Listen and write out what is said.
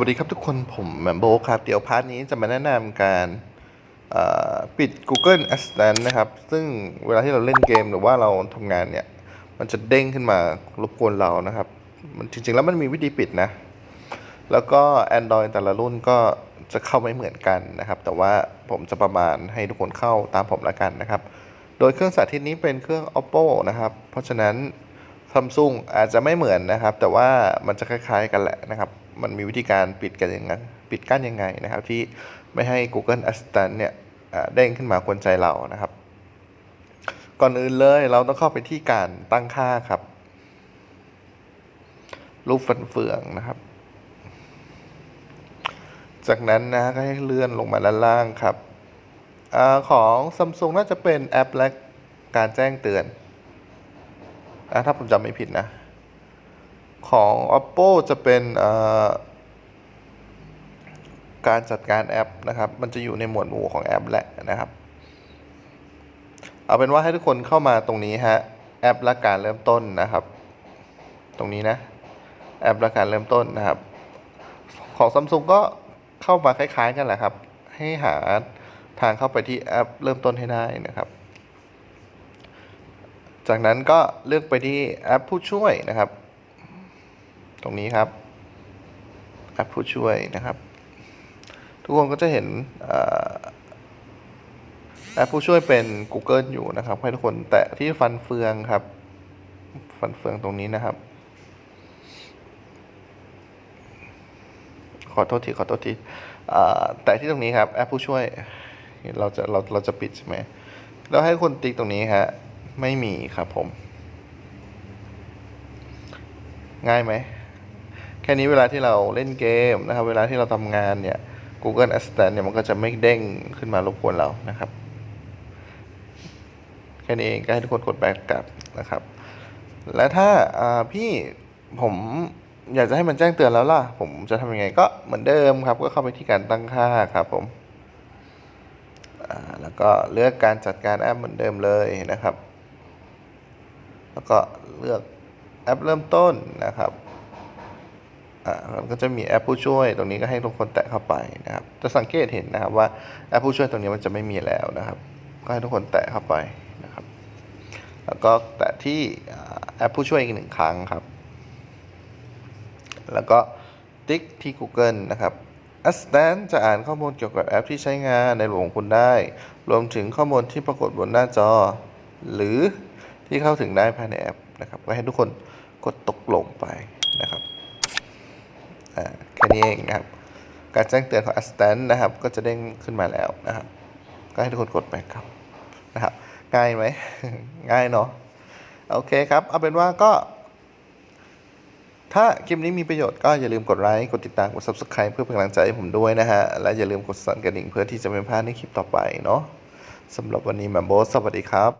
วัสดีครับทุกคนผมแมมโบครับ เดี๋ยวพาร์ทนี้จะมาแนะนำการปิด Google Assistant นะครับ ซึ่งเวลาที่เราเล่นเกมหรือว่าเราทำงานเนี่ย มันจะเด้งขึ้นมารบกวนเรานะครับ มันจริงๆแล้วมันมีวิธีปิดนะ แล้วก็ Android แต่ละรุ่นก็จะเข้าไม่เหมือนกันนะครับ แต่ว่าผมจะประมาณให้ทุกคนเข้าตามผมละกันนะครับ โดยเครื่องสาธิตนี้เป็นเครื่อง Oppo นะครับ เพราะฉะนั้นซัมซุงอาจจะไม่เหมือนนะครับ แต่ว่ามันจะคล้าย ๆ กันแหละนะครับ มันมีวิธีการปิดกันยังไงปิดกั้นยังไงนะครับ ที่ไม่ให้ Google Assistant เนี่ยเด้งขึ้นมากวนใจเรานะครับ ก่อนอื่นเลยเราต้องเข้าไปที่การตั้งค่าครับ รูปฟันเฟืองนะครับ จากนั้นนะก็ให้เลื่อนลงมาด้านล่างครับอของซัมซุงน่าจะเป็นแอปและการแจ้งเตือนอถ้าผมจำไม่ผิดนะ ของ oppo จะเป็นการจัดการแอปนะครับ มันจะอยู่ในหมวดหมู่ของแอปแหละนะครับ เอาเป็นว่าให้ทุกคนเข้ามาตรงนี้ฮะ แอปและการเริ่มต้นนะครับ ตรงนี้นะ แอปและการเริ่มต้นนะครับ ของซัมซุงก็เข้ามาคล้าย ๆ กันแหละครับ ให้หาทางเข้าไปที่แอปเริ่มต้นให้ได้นะครับ จากนั้นก็เลือกไปที่แอปผู้ช่วยนะครับ ตรงนี้ครับแอปผู้ช่วยนะครับ ทุกคนก็จะเห็นอแอปผู้ช่วยเป็น Google อยู่นะครับ ให้ทุกคนแตะที่ฟันเฟืองครับ ฟันเฟืองตรงนี้นะครับ ขอโทษทีขอโทษทีแตะที่ตรงนี้ครับแอปผู้ช่วยเราจะเราเราจะปิดใช่ไหมแล้วให้คนติ๊กตรงนี้ฮะไม่มีครับผม ง่ายไหม แค่นี้เวลาที่เราเล่นเกมนะครับ เวลาที่เราทำงานเนี่ย Google Assistant เนี่ยมันก็จะไม่เด้งขึ้นมารบกวนเรานะครับ แค่นี้เองก็ให้ทุกคนกดแบ็กกลับนะครับ และถ้าาพี่ผมอยากจะให้มันแจ้งเตือนแล้วล่ะ ผมจะทำยังไงก็เหมือนเดิมครับ ก็เข้าไปที่การตั้งค่าครับผมแล้วก็เลือกการจัดการแอปเหมือนเดิมเลยนะครับ แล้วก็เลือกแอปเริ่มต้นนะครับ อ่ามันก็จะมีแอปผู้ช่วย ตรงนี้ก็ให้ทุกคนแตะเข้าไปนะครับจะสังเกตเห็นนะครับว่าแอปผู้ช่วยตรงนี้มันจะไม่มีแล้วนะครับ ก็ให้ทุกคนแตะเข้าไปนะครับ แล้วก็แตะที่แอปผู้ช่วยอีกหนึ่งครั้งครับ แล้วก็ติ๊กที่ Google นะครับ Assistant จะอ่านข้อมูลเกี่ยวกับแอปที่ใช้งานในระบบของคุณได้ รวมถึงข้อมูลที่ปรากฏบนหน้าจอ หรือที่เข้าถึงได้ภายในแอปนะครับ ก็ให้ทุกคนกดตกลงไปนะครับอ่าแค่ นี้เองนะครับ การแจ้งเตือนของ Assistant นะครับ ก็จะเด้งขึ้นมาแล้วนะครับ ก็ให้ทุกคนกดไปครับนะครับ ง่ายไหม ง่ายเนาะ โอเคครับ เอาเป็นว่าก็ ถ้าคลิปนี้มีประโยชน์ก็อย่าลืมกดไลค์ กดติดตาม กด subscribe เพื่อเป็นกำลังใจให้ผมด้วยนะฮะ และอย่าลืมกดสั่นกระดิ่งเพื่อที่จะไม่พลาดในคลิปต่อไปเนาะสำหรับวันนี้แมมโบสสวัสดีครับ